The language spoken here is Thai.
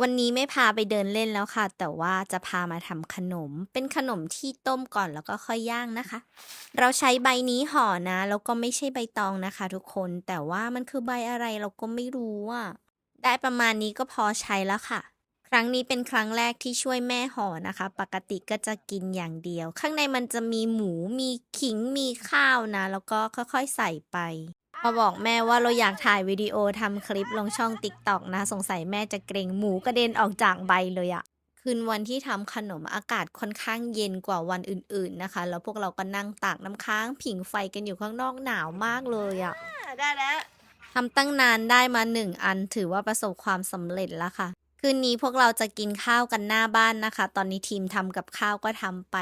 วันนี้ไม่พาไปเดินเล่นแล้วค่ะ แต่ว่าจะพามาทำขนม เป็นขนมที่ต้มก่อนแล้วก็ค่อยย่างนะคะ เราใช้ใบนี้ห่อนะ แล้วก็ไม่ใช่ใบตองนะคะ ทุกคน แต่ว่ามันคือใบอะไรเราก็ไม่รู้อะ ได้ประมาณนี้ก็พอใช้แล้วค่ะ ครั้งนี้เป็นครั้งแรกที่ช่วยแม่ห่อนะคะ ปกติก็จะกินอย่างเดียว ข้างในมันจะมีหมู มีขิง มีข้าวนะ แล้วก็ค่อยๆใส่ไป มาบอกแม่ว่าเราอยากถ่ายวิดีโอทำคลิปลงช่องติ๊กตอกนะ สงสัยแม่จะเกรงหมูกระเด็นออกจากใบเลยอะคืนวันที่ทำขนมอากาศค่อนข้างเย็นกว่าวันอื่นๆนะคะ แล้วพวกเราก็นั่งตากน้ำค้างผิงไฟกันอยู่ข้างนอกหนาวมากเลยอะได้แล้วทำตั้งนานได้มาหนึ่งอันถือว่าประสบความสำเร็จแล้วค่ะ คืนนี้พวกเราจะกินข้าวกันหน้าบ้านนะคะ ตอนนี้ทีมทำกับข้าวก็ทำไป